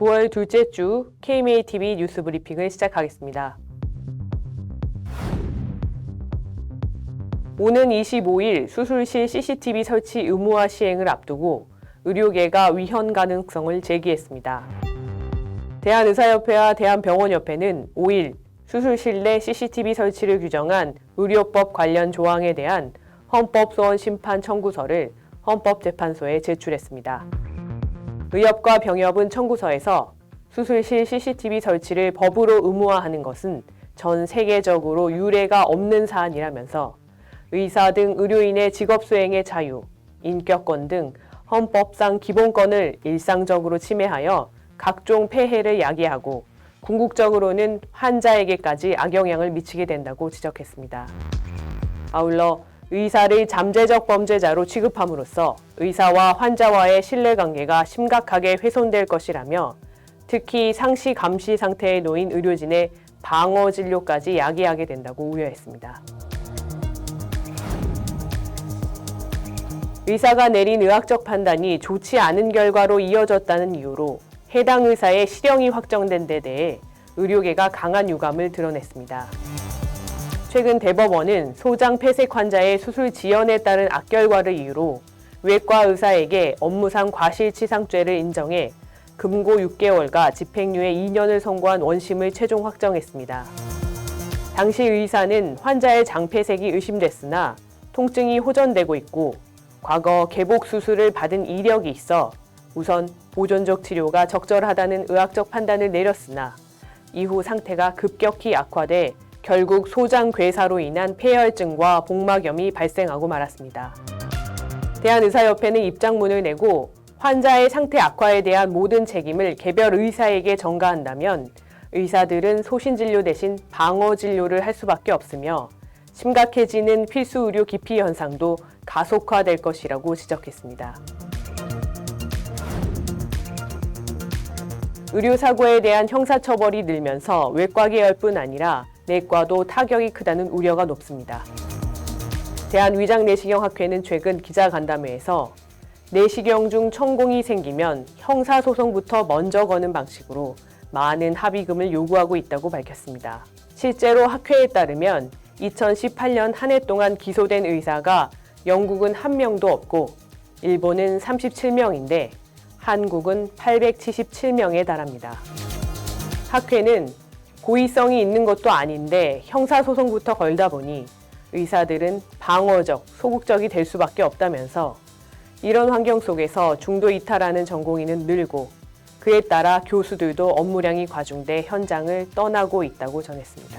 9월 둘째 주 KMA TV 뉴스 브리핑을 시작하겠습니다. 오는 25일 수술실 CCTV 설치 의무화 시행을 앞두고 의료계가 위헌 가능성을 제기했습니다. 대한의사협회와 대한병원협회는 5일 수술실 내 CCTV 설치를 규정한 의료법 관련 조항에 대한 헌법소원 심판 청구서를 헌법재판소에 제출했습니다. 의협과 병협은 청구서에서 수술실 CCTV 설치를 법으로 의무화하는 것은 전 세계적으로 유례가 없는 사안이라면서 의사 등 의료인의 직업 수행의 자유, 인격권 등 헌법상 기본권을 일상적으로 침해하여 각종 폐해를 야기하고 궁극적으로는 환자에게까지 악영향을 미치게 된다고 지적했습니다. 아울러 의사를 잠재적 범죄자로 취급함으로써 의사와 환자와의 신뢰관계가 심각하게 훼손될 것이라며 특히 상시 감시 상태에 놓인 의료진의 방어 진료까지 야기하게 된다고 우려했습니다. 의사가 내린 의학적 판단이 좋지 않은 결과로 이어졌다는 이유로 해당 의사의 실형이 확정된 데 대해 의료계가 강한 유감을 드러냈습니다. 최근 대법원은 소장 폐색 환자의 수술 지연에 따른 악결과를 이유로 외과 의사에게 업무상 과실치상죄를 인정해 금고 6개월과 집행유예 2년을 선고한 원심을 최종 확정했습니다. 당시 의사는 환자의 장폐색이 의심됐으나 통증이 호전되고 있고 과거 개복 수술을 받은 이력이 있어 우선 보존적 치료가 적절하다는 의학적 판단을 내렸으나 이후 상태가 급격히 악화돼 결국 소장 괴사로 인한 폐혈증과 복막염이 발생하고 말았습니다. 대한의사협회는 입장문을 내고 환자의 상태 악화에 대한 모든 책임을 개별 의사에게 전가한다면 의사들은 소신 진료 대신 방어 진료를 할 수밖에 없으며 심각해지는 필수 의료 기피 현상도 가속화될 것이라고 지적했습니다. 의료사고에 대한 형사처벌이 늘면서 외과 계열뿐 아니라 내과도 타격이 크다는 우려가 높습니다. 대한위장내시경학회는 최근 기자간담회에서 내시경 중 천공이 생기면 형사소송부터 먼저 거는 방식으로 많은 합의금을 요구하고 있다고 밝혔습니다. 실제로 학회에 따르면 2018년 한 해 동안 기소된 의사가 영국은 한 명도 없고 일본은 37명인데 한국은 877명에 달합니다. 학회는 고의성이 있는 것도 아닌데 형사소송부터 걸다 보니 의사들은 방어적, 소극적이 될 수밖에 없다면서 이런 환경 속에서 중도 이탈하는 전공의는 늘고 그에 따라 교수들도 업무량이 과중돼 현장을 떠나고 있다고 전했습니다.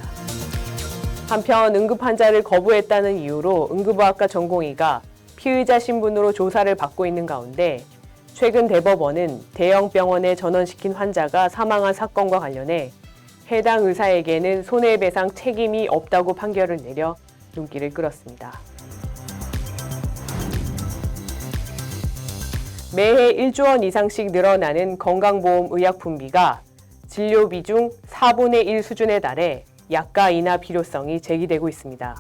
한편 응급 환자를 거부했다는 이유로 응급의학과 전공의가 피의자 신분으로 조사를 받고 있는 가운데 최근 대법원은 대형 병원에 전원시킨 환자가 사망한 사건과 관련해 해당 의사에게는 손해배상 책임이 없다고 판결을 내려 눈길을 끌었습니다. 매해 1조 원 이상씩 늘어나는 건강보험 의약품비가 진료비 중 4분의 1 수준에 달해 약가 인하 필요성이 제기되고 있습니다.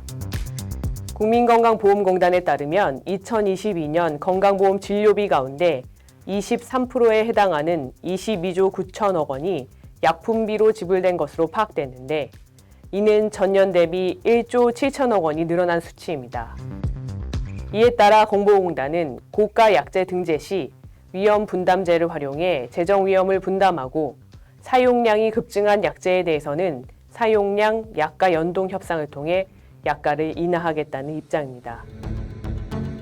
국민건강보험공단에 따르면 2022년 건강보험 진료비 가운데 23%에 해당하는 22조 9천억 원이 약품비로 지불된 것으로 파악됐는데 이는 전년 대비 1조 7천억 원이 늘어난 수치입니다. 이에 따라 공보공단은 고가 약제 등재 시 위험 분담제를 활용해 재정 위험을 분담하고 사용량이 급증한 약제에 대해서는 사용량 약가 연동 협상을 통해 약가를 인하하겠다는 입장입니다.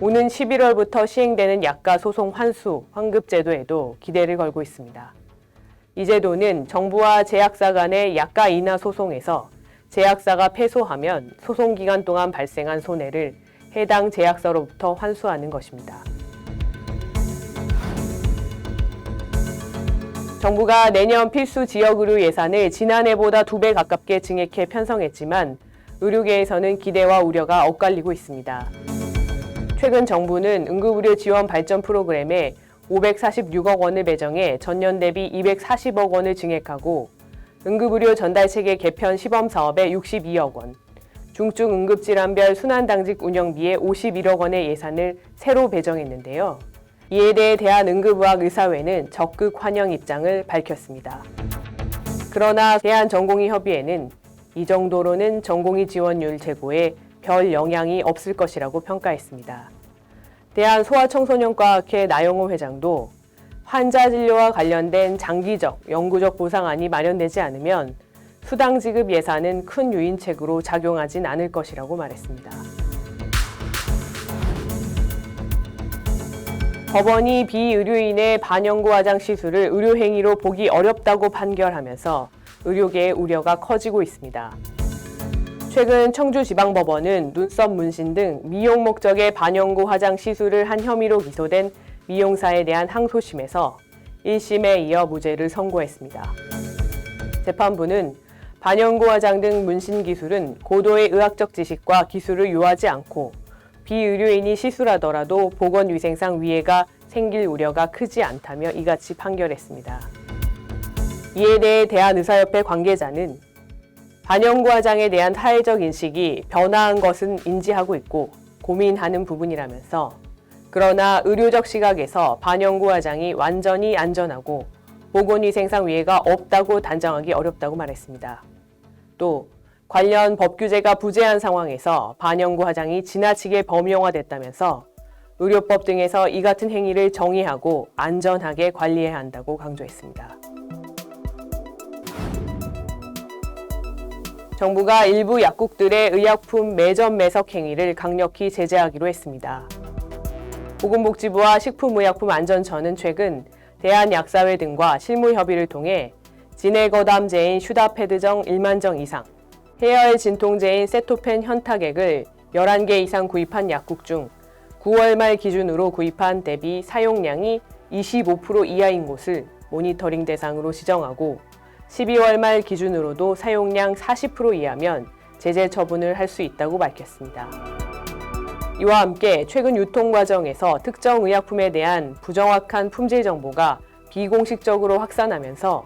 오는 11월부터 시행되는 약가 소송 환수, 환급 제도에도 기대를 걸고 있습니다. 이 제도는 정부와 제약사 간의 약가 인하 소송에서 제약사가 패소하면 소송 기간 동안 발생한 손해를 해당 제약사로부터 환수하는 것입니다. 정부가 내년 필수 지역 의료 예산을 지난해보다 두 배 가깝게 증액해 편성했지만 의료계에서는 기대와 우려가 엇갈리고 있습니다. 최근 정부는 응급의료 지원 발전 프로그램에 546억 원을 배정해 전년 대비 240억 원을 증액하고 응급의료 전달체계 개편 시범 사업에 62억 원, 중증 응급질환별 순환당직 운영비에 51억 원의 예산을 새로 배정했는데요. 이에 대해 대한응급의학 의사회는 적극 환영 입장을 밝혔습니다. 그러나 대한전공의협의회는 이 정도로는 전공의 지원율 제고에 별 영향이 없을 것이라고 평가했습니다. 대한소아청소년과학회 나영호 회장도 환자 진료와 관련된 장기적, 영구적 보상안이 마련되지 않으면 수당 지급 예산은 큰 유인책으로 작용하진 않을 것이라고 말했습니다. 법원이 비의료인의 반영구 화장 시술을 의료행위로 보기 어렵다고 판결하면서 의료계의 우려가 커지고 있습니다. 최근 청주지방법원은 눈썹 문신 등 미용 목적의 반영구 화장 시술을 한 혐의로 기소된 미용사에 대한 항소심에서 1심에 이어 무죄를 선고했습니다. 재판부는 반영구 화장 등 문신 기술은 고도의 의학적 지식과 기술을 요하지 않고 비의료인이 시술하더라도 보건위생상 위해가 생길 우려가 크지 않다며 이같이 판결했습니다. 이에 대해 대한의사협회 관계자는 반영구 화장에 대한 사회적 인식이 변화한 것은 인지하고 있고 고민하는 부분이라면서 그러나 의료적 시각에서 반영구 화장이 완전히 안전하고 보건위생상 위해가 없다고 단정하기 어렵다고 말했습니다. 또 관련 법 규제가 부재한 상황에서 반영구 화장이 지나치게 범용화됐다면서 의료법 등에서 이 같은 행위를 정의하고 안전하게 관리해야 한다고 강조했습니다. 정부가 일부 약국들의 의약품 매점 매석 행위를 강력히 제재하기로 했습니다. 보건복지부와 식품의약품안전처는 최근 대한약사회 등과 실무 협의를 통해 진해거담제인 슈다패드정 1만 정 이상, 해열 진통제인 세토펜 현타객을 11개 이상 구입한 약국 중 9월 말 기준으로 구입한 대비 사용량이 25% 이하인 곳을 모니터링 대상으로 지정하고 12월 말 기준으로도 사용량 40% 이하면 제재 처분을 할 수 있다고 밝혔습니다. 이와 함께 최근 유통 과정에서 특정 의약품에 대한 부정확한 품질 정보가 비공식적으로 확산하면서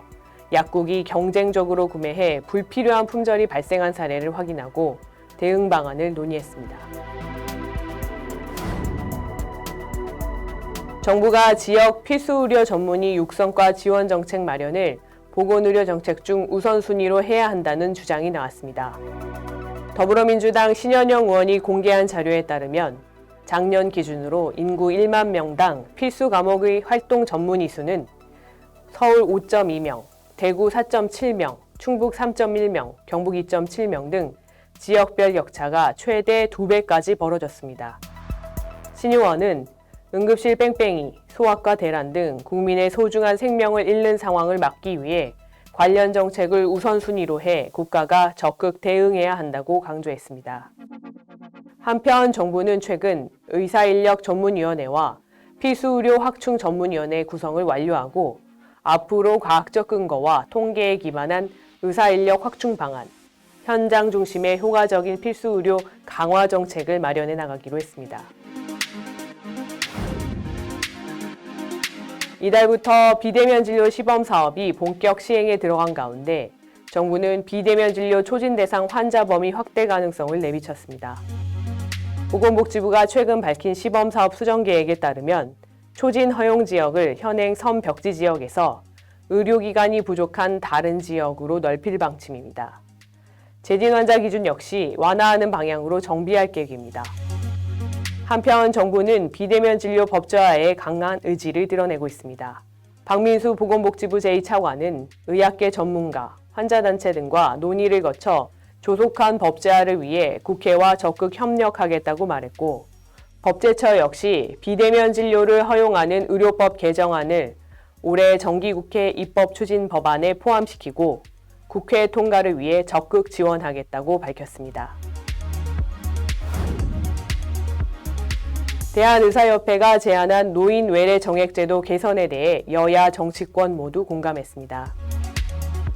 약국이 경쟁적으로 구매해 불필요한 품절이 발생한 사례를 확인하고 대응 방안을 논의했습니다. 정부가 지역 필수 의료 전문의 육성과 지원 정책 마련을 보건의료 정책 중 우선순위로 해야 한다는 주장이 나왔습니다. 더불어민주당 신현영 의원이 공개한 자료에 따르면 작년 기준으로 인구 1만 명당 필수 과목의 활동 전문의 수는 서울 5.2명, 대구 4.7명, 충북 3.1명, 경북 2.7명 등 지역별 격차가 최대 2배까지 벌어졌습니다. 신 의원은 응급실 뺑뺑이, 소아과 대란 등 국민의 소중한 생명을 잃는 상황을 막기 위해 관련 정책을 우선순위로 해 국가가 적극 대응해야 한다고 강조했습니다. 한편 정부는 최근 의사인력 전문위원회와 필수의료 확충 전문위원회 구성을 완료하고 앞으로 과학적 근거와 통계에 기반한 의사인력 확충 방안, 현장 중심의 효과적인 필수의료 강화 정책을 마련해 나가기로 했습니다. 이달부터 비대면 진료 시범 사업이 본격 시행에 들어간 가운데 정부는 비대면 진료 초진 대상 환자 범위 확대 가능성을 내비쳤습니다. 보건복지부가 최근 밝힌 시범 사업 수정 계획에 따르면 초진 허용 지역을 현행 섬 벽지 지역에서 의료기관이 부족한 다른 지역으로 넓힐 방침입니다. 재진 환자 기준 역시 완화하는 방향으로 정비할 계획입니다. 한편 정부는 비대면 진료 법제화에 강한 의지를 드러내고 있습니다. 박민수 보건복지부 제2차관은 의학계 전문가, 환자단체 등과 논의를 거쳐 조속한 법제화를 위해 국회와 적극 협력하겠다고 말했고, 법제처 역시 비대면 진료를 허용하는 의료법 개정안을 올해 정기국회 입법 추진 법안에 포함시키고 국회 통과를 위해 적극 지원하겠다고 밝혔습니다. 대한의사협회가 제안한 노인 외래 정액제도 개선에 대해 여야 정치권 모두 공감했습니다.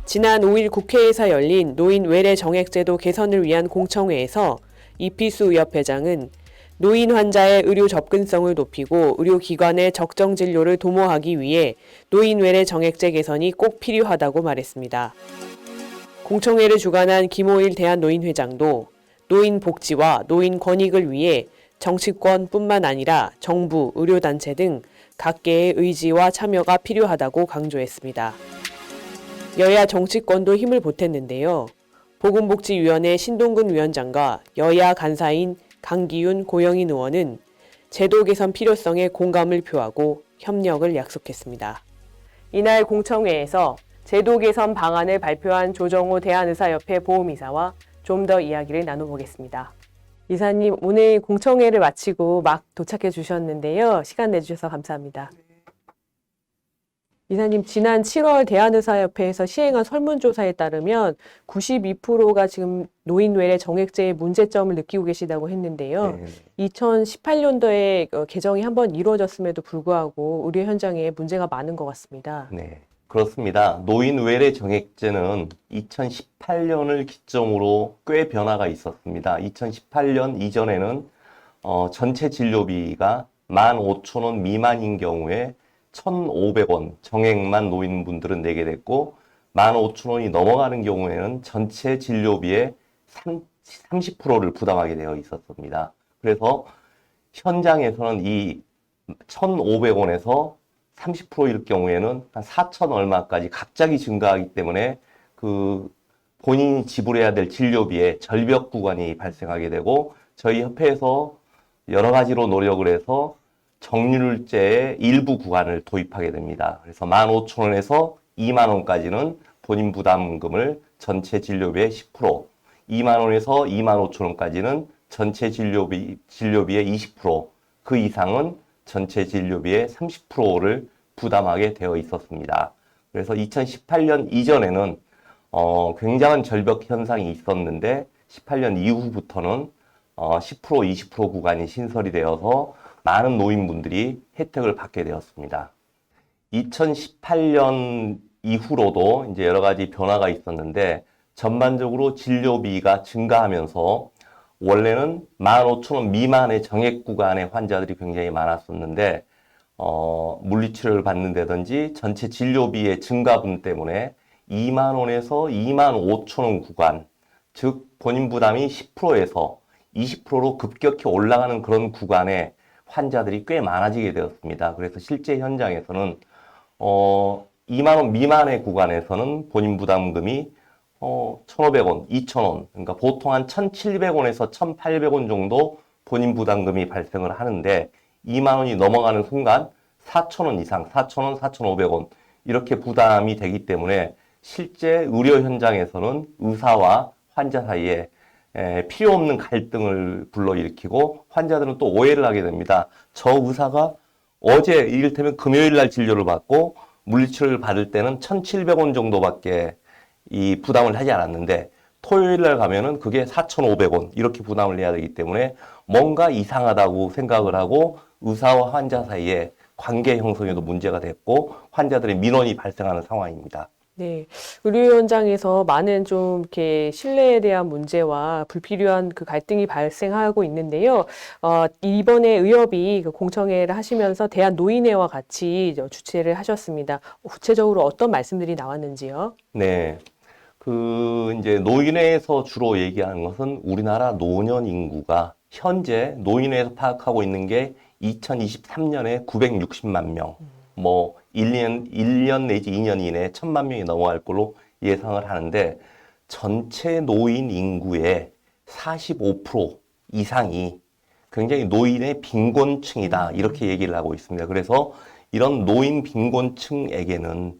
지난 5일 국회에서 열린 노인 외래 정액제도 개선을 위한 공청회에서 이피수 의협 회장은 노인 환자의 의료 접근성을 높이고 의료기관의 적정 진료를 도모하기 위해 노인 외래 정액제 개선이 꼭 필요하다고 말했습니다. 공청회를 주관한 김호일 대한노인회장도 노인 복지와 노인 권익을 위해 정치권뿐만 아니라 정부, 의료단체 등 각계의 의지와 참여가 필요하다고 강조했습니다. 여야 정치권도 힘을 보탰는데요. 보건복지위원회 신동근 위원장과 여야 간사인 강기윤 고영인 의원은 제도 개선 필요성에 공감을 표하고 협력을 약속했습니다. 이날 공청회에서 제도 개선 방안을 발표한 조정호 대한의사협회 보험이사와 좀 더 이야기를 나눠보겠습니다. 이사님, 오늘 공청회를 마치고 막 도착해 주셨는데요. 시간 내주셔서 감사합니다. 이사님, 지난 7월 대한의사협회에서 시행한 설문조사에 따르면 92%가 지금 노인 외래 정액제의 문제점을 느끼고 계시다고 했는데요. 네. 2018년도에 어, 개정이 한 번 이루어졌음에도 불구하고 의료 현장에 문제가 많은 것 같습니다. 네, 그렇습니다. 노인 외래 정액제는 2018년을 기점으로 꽤 변화가 있었습니다. 2018년 이전에는 어, 전체 진료비가 15,000원 미만인 경우에 1,500원 정액만 노인분들은 내게 됐고 15,000원이 넘어가는 경우에는 전체 진료비의 30%를 부담하게 되어 있었습니다. 그래서 현장에서는 이 1,500원에서 30%일 경우에는 한 4천 얼마까지 갑자기 증가하기 때문에 그 본인이 지불해야 될 진료비에 절벽 구간이 발생하게 되고 저희 협회에서 여러 가지로 노력을 해서 정률제의 일부 구간을 도입하게 됩니다. 그래서 15,000원에서 2만 원까지는 본인 부담금을 전체 진료비의 10%, 2만 원에서 2만 5천 원까지는 전체 진료비 진료비의 20%, 그 이상은 전체 진료비의 30%를 부담하게 되어 있었습니다. 그래서 2018년 이전에는 어, 굉장한 절벽 현상이 있었는데 18년 이후부터는 어, 10% 20% 구간이 신설이 되어서 많은 노인분들이 혜택을 받게 되었습니다. 2018년 이후로도 이제 여러 가지 변화가 있었는데 전반적으로 진료비가 증가하면서 원래는 15,000원 미만의 정액 구간의 환자들이 굉장히 많았었는데 어, 물리치료를 받는다든지 전체 진료비의 증가분 때문에 2만 원에서 2만 5천 원 구간, 즉 본인 부담이 10%에서 20%로 급격히 올라가는 그런 구간에 환자들이 꽤 많아지게 되었습니다. 그래서 실제 현장에서는 어, 2만 원 미만의 구간에서는 본인 부담금이 어, 1,500원, 2,000원, 그러니까 보통 한 1,700원에서 1,800원 정도 본인 부담금이 발생을 하는데 2만 원이 넘어가는 순간 4,000원 이상, 4,000원, 4,500원 이렇게 부담이 되기 때문에 실제 의료 현장에서는 의사와 환자 사이에 에, 필요 없는 갈등을 불러일으키고 환자들은 또 오해를 하게 됩니다. 저 의사가 어제 이를테면 금요일 날 진료를 받고 물리치료를 받을 때는 1,700원 정도밖에 이 부담을 하지 않았는데 토요일 날 가면은 그게 4,500원 이렇게 부담을 내야 되기 때문에 뭔가 이상하다고 생각을 하고 의사와 환자 사이에 관계 형성에도 문제가 됐고 환자들의 민원이 발생하는 상황입니다. 네, 의료 현장에서 많은 좀 이렇게 신뢰에 대한 문제와 불필요한 그 갈등이 발생하고 있는데요. 어, 이번에 의협이 그 공청회를 하시면서 대한 노인회와 같이 저 주최를 하셨습니다. 구체적으로 어떤 말씀들이 나왔는지요? 네. 그 이제 노인회에서 주로 얘기하는 것은 우리나라 노년 인구가 현재 노인회에서 파악하고 있는 게 2023년에 960만 명, 뭐 1년 1년 내지 2년 이내에 1000만 명이 넘어갈 걸로 예상을 하는데 전체 노인 인구의 45% 이상이 굉장히 노인의 빈곤층이다 이렇게 얘기를 하고 있습니다. 그래서 이런 노인 빈곤층에게는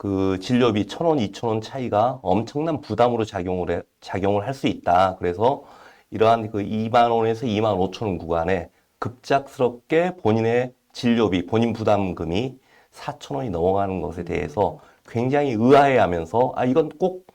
그 진료비 1,000원, 2,000원 차이가 엄청난 부담으로 작용을 해, 작용을 할 수 있다. 그래서 이러한 그 2만 원에서 2만 5천 원 구간에 급작스럽게 본인의 진료비, 본인 부담금이 4천 원이 넘어가는 것에 대해서 굉장히 의아해하면서 아 이건 꼭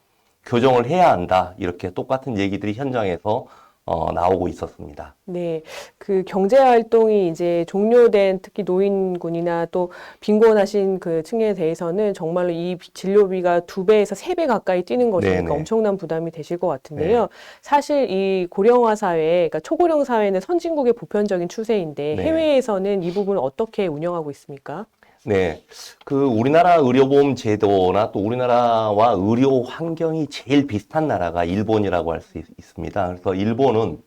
교정을 해야 한다. 이렇게 똑같은 얘기들이 현장에서 어, 나오고 있었습니다. 네, 그 경제 활동이 이제 종료된 특히 노인군이나 또 빈곤하신 그 층에 대해서는 정말로 이 진료비가 두 배에서 세 배 가까이 뛰는 것이니까 네네. 엄청난 부담이 되실 것 같은데요. 사실 이 고령화 사회, 그러니까 초고령 사회는 선진국의 보편적인 추세인데 네. 해외에서는 이 부분을 어떻게 운영하고 있습니까? 네. 그 우리나라 의료보험 제도나 또 우리나라와 의료 환경이 제일 비슷한 나라가 일본이라고 할 수 있습니다. 그래서 일본은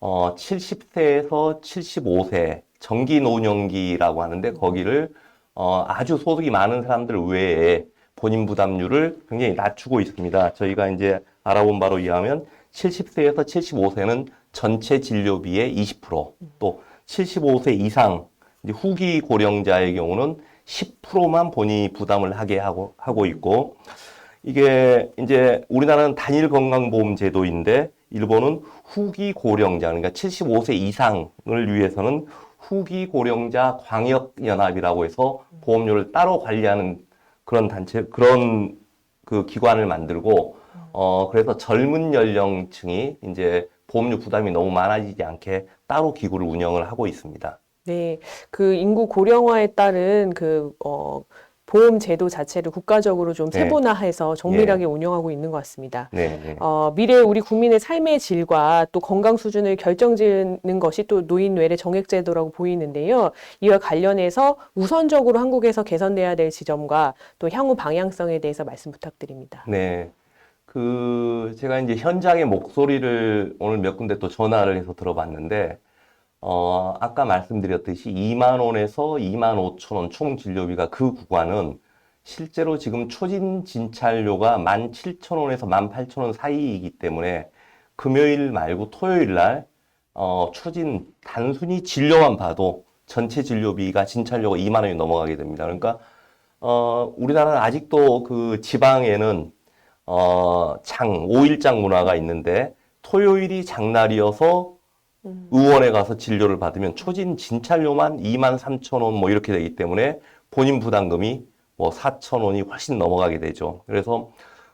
어 70세에서 75세 정기 노년기라고 하는데 거기를 어, 아주 소득이 많은 사람들 외에 본인 부담률을 굉장히 낮추고 있습니다. 저희가 이제 알아본 바로 의하면 70세에서 75세는 전체 진료비의 20%, 또 75세 이상 후기 고령자의 경우는 10%만 본인이 부담을 하게 하고, 하고 있고, 이게 이제 우리나라는 단일 건강보험 제도인데, 일본은 후기 고령자, 그러니까 75세 이상을 위해서는 후기 고령자 광역연합이라고 해서 보험료를 따로 관리하는 그런 단체, 그런 그 기관을 만들고, 어, 그래서 젊은 연령층이 이제 보험료 부담이 너무 많아지지 않게 따로 기구를 운영을 하고 있습니다. 네, 그 인구 고령화에 따른 그, 어, 보험 제도 자체를 국가적으로 좀 네. 세분화해서 정밀하게 운영하고 있는 것 같습니다. 네, 네. 어, 미래 우리 국민의 삶의 질과 또 건강 수준을 결정짓는 것이 또 노인외래 정액제도라고 보이는데요. 이와 관련해서 우선적으로 한국에서 개선돼야 될 지점과 또 향후 방향성에 대해서 말씀 부탁드립니다. 네. 그, 제가 이제 현장의 목소리를 오늘 몇 군데 또 전화를 해서 들어봤는데, 어, 아까 말씀드렸듯이 2만 원에서 2만 5천 원 총 진료비가 그 구간은 실제로 지금 초진 진찰료가 1만 7천 원에서 1만 8천 원 사이이기 때문에 금요일 말고 토요일 날, 어, 초진 단순히 진료만 봐도 전체 진료비가 진찰료가 2만 원이 넘어가게 됩니다. 그러니까, 어, 우리나라는 아직도 그 지방에는 어, 장, 5일장 문화가 있는데 토요일이 장날이어서 의원에 가서 진료를 받으면 초진 진찰료만 2만 3천 원 뭐 이렇게 되기 때문에 본인 부담금이 뭐 4천 원이 훨씬 넘어가게 되죠. 그래서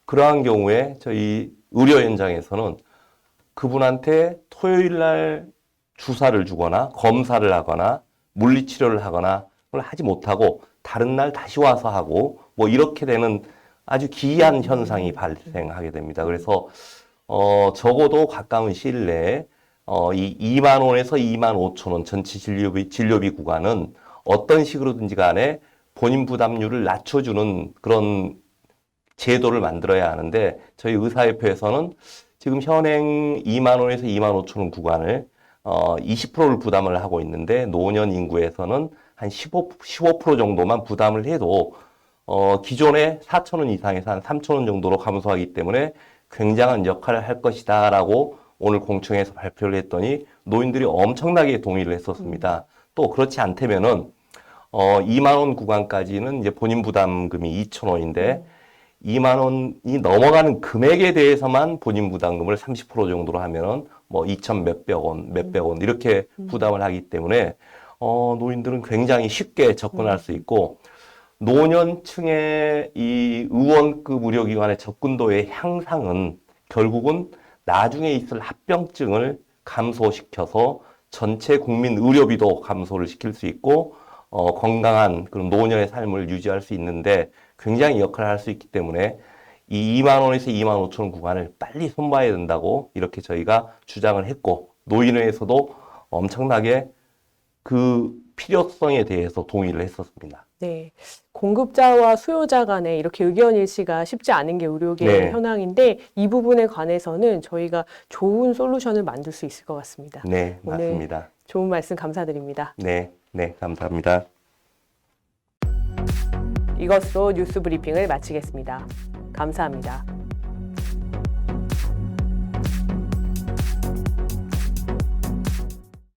그러한 경우에 저희 의료 현장에서는 그분한테 토요일 날 주사를 주거나 검사를 하거나 물리치료를 하거나 그걸 하지 못하고 다른 날 다시 와서 하고 뭐 이렇게 되는 아주 기이한 현상이 발생하게 됩니다. 그래서 어 적어도 가까운 시일 내에 어 이 2만 원에서 2만 5천 원 전체 진료비 진료비 구간은 어떤 식으로든지 간에 본인 부담률을 낮춰주는 그런 제도를 만들어야 하는데 저희 의사협회에서는 지금 현행 2만 원에서 2만 5천 원 구간을 어 20%를 부담을 하고 있는데 노년 인구에서는 한 15, 15% 정도만 부담을 해도 어 기존에 4천 원 이상에서 한 3천 원 정도로 감소하기 때문에 굉장한 역할을 할 것이다라고 오늘 공청회에서 발표를 했더니 노인들이 엄청나게 동의를 했었습니다. 또 그렇지 않다면은 어 2만 원 구간까지는 이제 본인 부담금이 2천 원인데 2만 원이 넘어가는 금액에 대해서만 본인 부담금을 30% 정도로 하면은 뭐 2천 몇백 원, 몇백 원 이렇게 부담을 하기 때문에 어 노인들은 굉장히 쉽게 접근할 수 있고 노년층의 이 의원급 의료기관의 접근도의 향상은 결국은 나중에 있을 합병증을 감소시켜서 전체 국민 의료비도 감소를 시킬 수 있고 어, 건강한 그런 노년의 삶을 유지할 수 있는데 굉장히 역할을 할 수 있기 때문에 이 2만 원에서 2만 5천 원 구간을 빨리 손봐야 된다고 이렇게 저희가 주장을 했고 노인회에서도 엄청나게 그 필요성에 대해서 동의를 했었습니다. 네. 공급자와 수요자 간에 이렇게 의견 일치가 쉽지 않은 게 의료계의 네. 현황인데 이 부분에 관해서는 저희가 좋은 솔루션을 만들 수 있을 것 같습니다. 네, 맞습니다. 좋은 말씀 감사드립니다. 네, 네, 감사합니다. 이것으로 뉴스 브리핑을 마치겠습니다. 감사합니다.